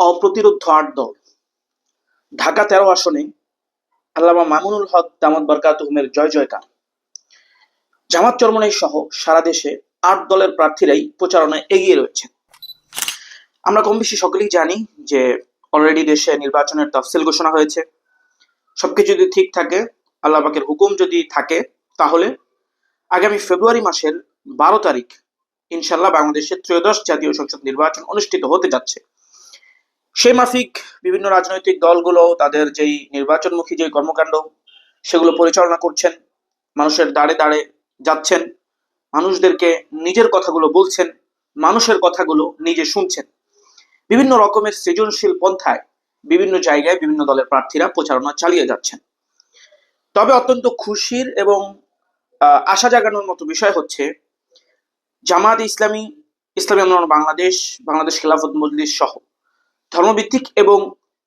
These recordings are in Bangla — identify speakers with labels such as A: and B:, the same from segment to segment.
A: অপ্রতিরোধ আট দল। ঢাকা তেরো আসনে আল্লামা মামুনুল হক দামদ বরকাতুহুমের জয় জয়কার। জামাত চরমনাই সহ সারা দেশে আট দলের প্রার্থীরাই প্রচারণায় এগিয়ে রয়েছে আমরা কম বেশি সকলেই জানি যে অলরেডি দেশে নির্বাচনের তফসিল ঘোষণা হয়েছে। সবকিছু যদি ঠিক থাকে, আল্লাহ পাকের হুকুম যদি থাকে, তাহলে আগামী ফেব্রুয়ারি মাসের বারো তারিখ ইনশাল্লাহ বাংলাদেশের ত্রয়োদশ জাতীয় সংসদ নির্বাচন অনুষ্ঠিত হতে যাচ্ছে। সেই মাফিক বিভিন্ন রাজনৈতিক দলগুলো তাদের যেই নির্বাচনমুখী যে কর্মকাণ্ড, সেগুলো পরিচালনা করছেন, মানুষের দাঁড়ে দাঁড়ে যাচ্ছেন, মানুষদেরকে নিজের কথাগুলো বলছেন, মানুষের কথাগুলো নিজে শুনছেন। বিভিন্ন রকমের সৃজনশীল পন্থায় বিভিন্ন জায়গায় বিভিন্ন দলের প্রার্থীরা প্রচারণা চালিয়ে যাচ্ছেন। তবে অত্যন্ত খুশির এবং আশা জাগানোর মতো বিষয় হচ্ছে জামাত ইসলামী ইসলামী আন্দোলন বাংলাদেশ বাংলাদেশ খেলাফত মজলিস সহ ধর্মভিত্তিক এবং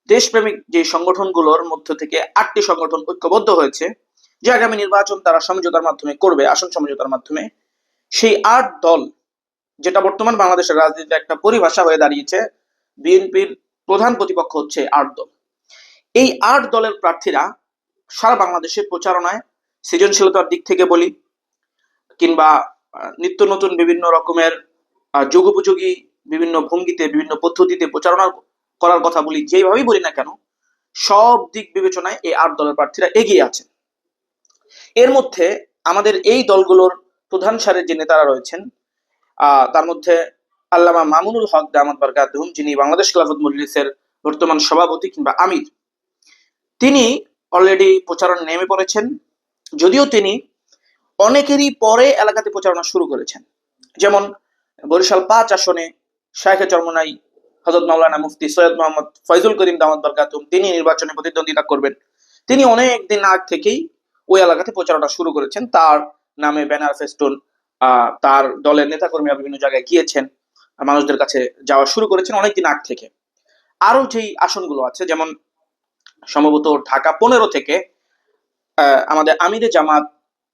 A: দেশপ্রেমিক যে সংগঠনগুলোর মধ্য থেকে আটটি সংগঠন ঐক্যবদ্ধ হয়েছে, যে আগামী নির্বাচন তারা সমঝোতার মাধ্যমে করবে, আসন সমঝোতার মাধ্যমে। সেই আট দল, যেটা বর্তমান বাংলাদেশের রাজনীতিতে একটা পরিভাষা হয়ে দাঁড়িয়েছে, বিএনপির প্রধান প্রতিপক্ষ হচ্ছে আট দল। এই আট দলের প্রার্থীরা সারা বাংলাদেশে প্রচারণায় সৃজনশীলতার দিক থেকে বলি, কিংবা নিত্য নতুন বিভিন্ন রকমের যুগোপযোগী বিভিন্ন ভঙ্গিতে, বিভিন্ন পদ্ধতিতে প্রচারণা করার কথা বলি যেভাবেই বলি না কেন, সব দিক বিবেচনায় এই আট দলের প্রার্থীরা এগিয়ে আছেন। এর মধ্যে আমাদের এই দলগুলোর প্রধান সারের যে নেতারা রয়েছেন তার মধ্যে আল্লামা মামুনুল হক দামাত বারকাতুম যিনি বাংলাদেশ খেলাফত মজলিসের বর্তমান সভাপতি কিংবা আমির, তিনি অলরেডি প্রচারণা নেমে পড়েছেন, যদিও তিনি অনেকেরই পরে এলাকাতে প্রচারণা শুরু করেছেন। যেমন বরিশাল পাঁচ আসনে শাহেখে চরমনাই হজরত মাওলানা মুফতি সৈয়দ মোহাম্মদ ফয়জুল করিম দামাত বরকাতুম তিনি নির্বাচনে প্রতিদ্বন্দ্বিতা করবেন। তিনি অনেক দিন আগ থেকেই ওই এলাকাতে প্রচারণা শুরু করেছেন। তার নামে ব্যানার ফেস্টুন তার দলের নেতাকর্মীরা বিভিন্ন জায়গায় গিয়েছেন, মানুষদের কাছে যাওয়া শুরু করেছেন অনেকদিন আগ থেকে। আরও যেই আসনগুলো আছে, যেমন সম্ভবত ঢাকা পনেরো থেকে আমাদের আমিরে জামাত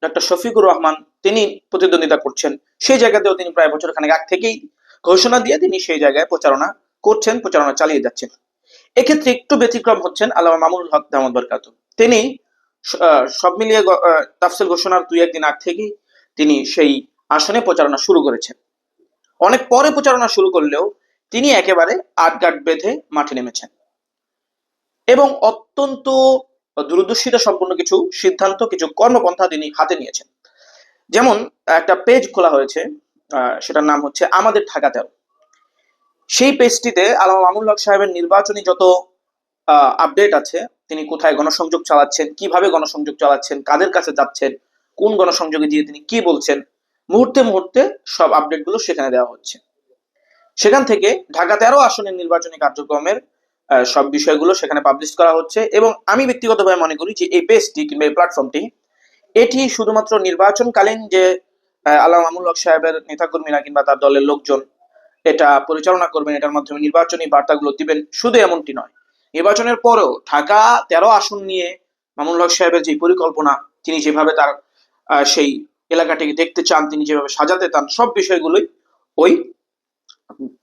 A: ডক্টর শফিকুর রহমান, তিনি প্রতিদ্বন্দ্বিতা করছেন। সেই জায়গাতেও তিনি প্রায় বছর খানেক আগ থেকেই ঘোষণা দিয়ে তিনি সেই জায়গায় প্রচারণা করছেন, প্রচারণা চালিয়ে যাচ্ছেন। এক্ষেত্রে একটু ব্যতিক্রম হচ্ছেন আল্লামা মামুনুল হক দামদ বরকাত তিনি সব মিলিয়ে তাফসিল ঘোষণার দুই একদিন আগ থেকেই তিনি সেই আসনে প্রচারণা শুরু করেছেন। অনেক পরে প্রচারণা শুরু করলেও তিনি একেবারে আটগাট বেঁধে মাঠে নেমেছেন। এবং অত্যন্ত দূরদর্শিতা সম্পূর্ণ কিছু সিদ্ধান্ত, কিছু কর্মপন্থা তিনি হাতে নিয়েছেন। যেমন একটা পেজ খোলা হয়েছে সেটার নাম হচ্ছে আমাদের ঢাকা তেরো। সেই পেজটিতে আলামা মামুল হক সাহেবের নির্বাচনী যত আপডেট আছে, তিনি কোথায় গণসংযোগ চালাচ্ছেন, কীভাবে গণসংযোগ চালাচ্ছেন, কাদের কাছে যাচ্ছেন, কোন গণসংযোগে দিয়ে তিনি কি বলছেন, মুহূর্তে মুহূর্তে সব আপডেটগুলো সেখানে দেওয়া হচ্ছে। সেখান থেকে ঢাকা তেরো আসনের নির্বাচনী কার্যক্রমের সব বিষয়গুলো সেখানে পাবলিশ করা হচ্ছে এবং আমি ব্যক্তিগতভাবে মনে করি যে এই পেজটি কিংবা এই প্ল্যাটফর্মটি এটি শুধুমাত্র নির্বাচনকালীন যে আল্লাহ মামুল হক সাহেবের নেতাকর্মীরা কিংবা তার দলের লোকজন এটা পরিচালনা করবেন, এটার মাধ্যমে নির্বাচনী বার্তাগুলো দিবেন, শুধু এমনটি নয়। নির্বাচনের পরেও ঢাকা তেরো আসন নিয়ে মামুল হক সাহেবের যে পরিকল্পনা, তিনি যেভাবে তার সেই এলাকাটিকে দেখতে চান, তিনি যেভাবে সাজাতে চান, সব বিষয়গুলোই ওই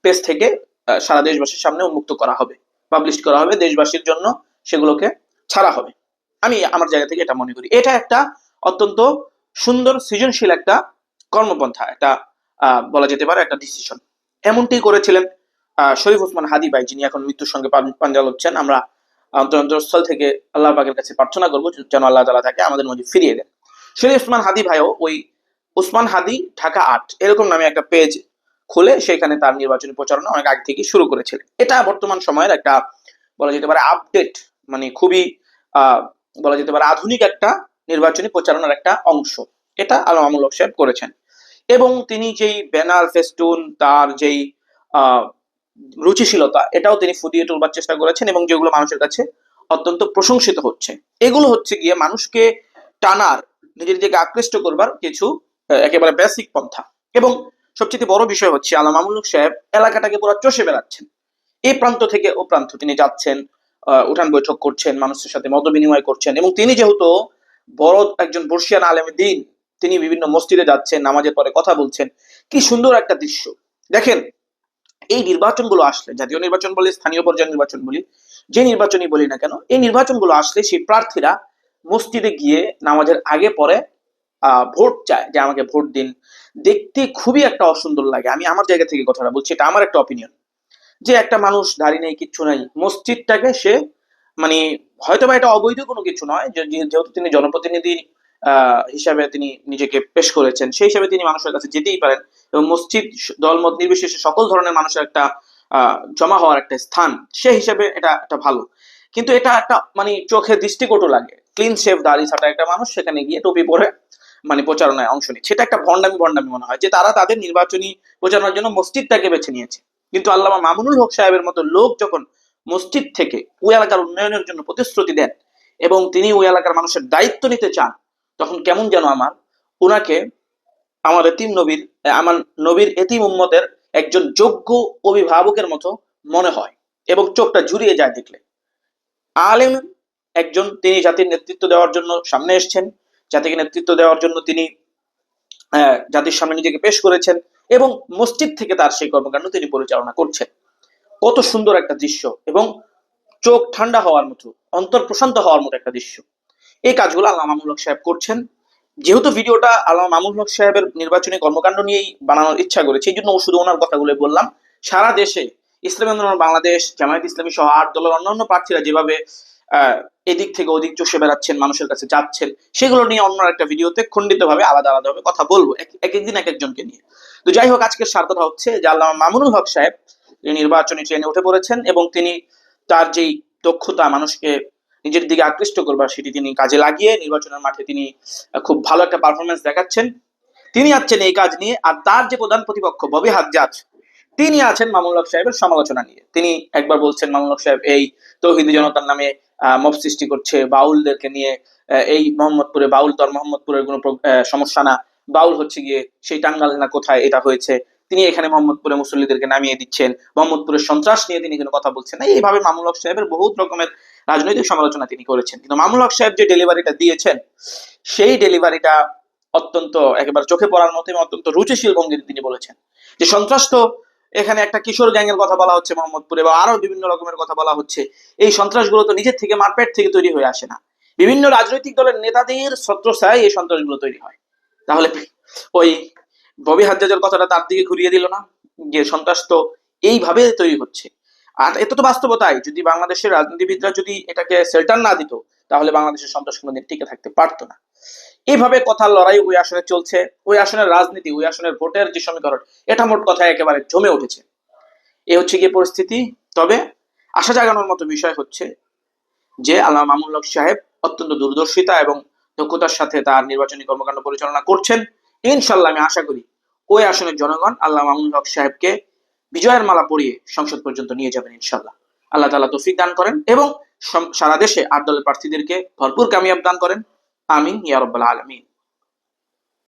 A: পেজ থেকে সারা দেশবাসীর সামনে উন্মুক্ত করা হবে, পাবলিশ করা হবে, দেশবাসীর জন্য সেগুলোকে ছাড়া হবে। আমি আমার জায়গা থেকে এটা মনে করি। এটা একটা অত্যন্ত সুন্দর সৃজনশীল একটা কর্মপন্থা, একটা বলা যেতে পারে একটা ডিসিশন এমনটি করেছিলেন শরীফ ওসমান হাদি ভাই, যিনি এখন মৃত্যুর সঙ্গে পাঞ্জা লড়ছেন আমরা অন্তরস্থল থেকে আল্লাহ পাকের কাছে প্রার্থনা করব যেন আল্লাহ তালা তাকে আমাদের মধ্যে ফিরিয়ে দেন। শরীফ ওসমান হাদি ভাইও ওই ওসমান হাদি ঢাকা আট, এরকম নামে একটা পেজ খুলে সেখানে তার নির্বাচনী প্রচারণা অনেক আগে থেকে শুরু করেছিলেন। এটা বর্তমান সময়ের একটা বলা যেতে পারে আপডেট মানে খুবই বলা যেতে পারে আধুনিক একটা নির্বাচনী প্রচারণার একটা অংশ। এটা আলম আমুল সাহেব করেছেন। এবং তিনি যেই ব্যানার ফেস্টুন, তার যেই রুচিশীলতা, এটাও তিনি ফুটিয়ে তুলবার চেষ্টা করেছেন এবং যেগুলো মানুষের কাছে অত্যন্ত প্রশংসিত হচ্ছে। এগুলো হচ্ছে গিয়ে মানুষকে টানার, নিজের দিকে আকৃষ্ট করবার কিছু একেবারে বেসিক পন্থা। এবং সবচেয়ে বড় বিষয় হচ্ছে, আলম আমুল সাহেব এলাকাটাকে পুরো চষে বেড়াচ্ছেন। এই প্রান্ত থেকে ও প্রান্ত তিনি যাচ্ছেন উঠান বৈঠক করছেন, মানুষের সাথে মত বিনিময় করছেন এবং তিনি যেহেতু বড় একজন বর্ষিয়ান আলেমে দিন তিনি বিভিন্ন মসজিদে যাচ্ছেন, নামাজের পরে কথা বলছেন। কি সুন্দর একটা দৃশ্য। দেখেন, এই নির্বাচনগুলো আসলে, জাতীয় নির্বাচন বলি, স্থানীয় পর্যায়ের নির্বাচন বলি, যে নির্বাচনই বলি না কেন, এই নির্বাচনগুলো আসলে সেই প্রার্থীরা মসজিদে গিয়ে নামাজের আগে পরে ভোট চায় যে আমাকে ভোট দিন। দেখতে খুবই একটা অসুন্দর লাগে। আমি আমার জায়গা থেকে কথাটা বলছি, এটা আমার একটা অপিনিয়ন যে একটা মানুষ দাঁড়িয়ে নেই, কিচ্ছু নাই, মসজিদটাকে সে মানে হয়তো বা এটা অবৈধ কোনো কিছু নয় যেহেতু তিনি জনপ্রতিনিধি হিসাবে তিনি নিজেকে পেশ করেছেন। সেই হিসাবে তিনি মানুষের কাছে যেতেই পারেন এবং মসজিদ, দলমত নির্বিশেষে সকল ধরনের মানুষের একটা জমা হওয়ার একটা স্থান। সে হিসাবে এটা একটা ভালো। কিন্তু এটা একটা মানে চোখে দৃষ্টিকটু লাগে। ক্লিন শেভ দাড়ি ছাটা একটা মানুষ সেখানে গিয়ে টুপি পরে মানে প্রচারণায় অংশ নিচ্ছে সেটা একটা ভণ্ডামি ভণ্ডামি মনে হয় যে তারা তাদের নির্বাচনী প্রচারণার জন্য মসজিদটাকে বেছে নিয়েছে। কিন্তু আল্লামা মামুনুল হক সাহেবের মতো লোক যখন মসজিদ থেকে ওই এলাকার উন্নয়নের জন্য প্রতিশ্রুতি দেন এবং তিনি ওই এলাকার মানুষের দায়িত্ব নিতে চান তখন কেমন যেন আমার ওনাকে আমার এতিম নবীর আমার নবীর এতিম উম্মতের একজন যোগ্য অভিভাবকের মতো মনে হয় এবং চোখটা জুড়িয়ে যায় দেখলে। আলেম একজন, তিনি জাতির নেতৃত্ব দেওয়ার জন্য সামনে এসেছেন, জাতিকে নেতৃত্ব দেওয়ার জন্য তিনি জাতির সামনে নিজেকে পেশ করেছেন এবং মসজিদ থেকে তার সেই কর্মকাণ্ড তিনি পরিচালনা করছেন। কত সুন্দর একটা দৃশ্য এবং চোখ ঠান্ডা হওয়ার মতো, অন্তর প্রশান্ত হওয়ার মতো একটা দৃশ্য। এই কাজগুলো আল্লাহ মামুল হক সাহেব করছেন। যেহেতু ভিডিওটা আল্লাহ মামুল হক সাহেবের নির্বাচনী কর্মকাণ্ড নিয়েই বানানোর ইচ্ছা করেছে, এই জন্য শুধু ওনার কথাগুলো বললাম। সারা দেশে ইসলামী আন্দোলন, বাংলাদেশ, জামায়াত ইসলামী সহ আট দলের অন্যান্য প্রার্থীরা যেভাবে এদিক থেকে ওদিক চষে বেড়াচ্ছেন, মানুষের কাছে যাচ্ছেন, সেগুলো নিয়ে অন্য একটা ভিডিওতে খণ্ডিতভাবে আলাদা আলাদাভাবে কথা বলব, এক- এক একদিন এক একজনকে নিয়ে। তো যাই হোক, আজকের কথা হচ্ছে যে আল্লাহ মামুনুল হক সাহেব, তিনি নির্বাচনী ট্রেনে উঠে পড়েছেন এবং তিনি তার যেই দক্ষতা মানুষকে নিজের দিকে আকৃষ্ট করবার সেটি তিনি কাজে লাগিয়ে নির্বাচনের মাঠে তিনি খুব ভালো একটা পারফরমেন্স দেখাচ্ছেন। তিনি আছেন এই কাজ নিয়ে আর তার যে প্রধান প্রতিপক্ষ ববি হাজ্জাজ, তিনি আছেন মামুল সাহেবের সমালোচনা নিয়ে। তিনি একবার বলছেন মামুল সাহেব, এই তৌহিদি জনতার নামে মব সৃষ্টি করছে বাউলদেরকে নিয়ে এই মোহাম্মদপুরে বাউল তো আর মোহাম্মদপুরের কোনো সমস্যা না। বাউল হচ্ছে গিয়ে সেই টাঙ্গাল না কোথায়, এটা হয়েছে। তিনি এখানে মোহাম্মদপুরে মুসল্লিদেরকে নামিয়ে দিচ্ছেন। মোহাম্মদপুরের সন্ত্রাস নিয়ে তিনি কোনো কথা বলছেন না। এইভাবে মামুল সাহেবের বহুত রকমের রাজনৈতিক সমালোচনা তিনি করেছেন। কিন্তু মামুল হক সাহেব যে ডেলিভারিটা দিয়েছেন, সেই ডেলিভারিটা অত্যন্ত একেবারে চোখে পড়ার মতো অত্যন্ত রুচিশীল ভঙ্গিতে তিনি বলেছেন। যে সন্ত্রাস তো এখানে একটা কিশোর গ্যাংয়ের কথা বলা হচ্ছে মোহাম্মদপুরে বা আরও বিভিন্ন রকমের কথা বলা হচ্ছে। এই সন্ত্রাসগুলো তো নিজের থেকে মারপেট থেকে তৈরি হয়ে আসে না। বিভিন্ন রাজনৈতিক দলের নেতাদের ছত্রছায় এই সন্ত্রাসগুলো তৈরি হয়। তাহলে ওই ববি হাজ্জাজের কথাটা তার দিকে ঘুরিয়ে দিল না যে সন্ত্রাস তো এইভাবে তৈরি হচ্ছে। আর এত তো বাস্তবতাই, যদি বাংলাদেশের রাজনীতিবিদরা যদি এটাকে সেল্টার না দিত, তাহলে বাংলাদেশের সন্ত্রাস কোনোদিন টিকে থাকতে পারতো না। এইভাবে কথার লড়াই ওই আসনে চলছে, ওই আসনের রাজনীতি, ওই আসনের ভোটের যে সমীকরণ, এটা মোট কথায় একেবারে জমে উঠেছে। এ হচ্ছে গিয়ে পরিস্থিতি। তবে আশা জাগানোর মতো বিষয় হচ্ছে যে আল্লাহ মামুল হক সাহেব অত্যন্ত দূরদর্শিতা এবং দক্ষতার সাথে তার নির্বাচনী কর্মকাণ্ড পরিচালনা করছেন। ইনশাল্লাহ আমি আশা করি ওই আসনের জনগণ আল্লাহ মামুন হক সাহেবকে বিজয়ের মালা পরিয়ে সংসদ পর্যন্ত নিয়ে যাবেন ইনশাল্লাহ আল্লাহ তালা তৌফিক দান করেন এবং সারা দেশে আট দলের প্রার্থীদেরকে ভরপুর কামিয়াব দান করেন। আমিন ইয়ারব্বাল আলমিন।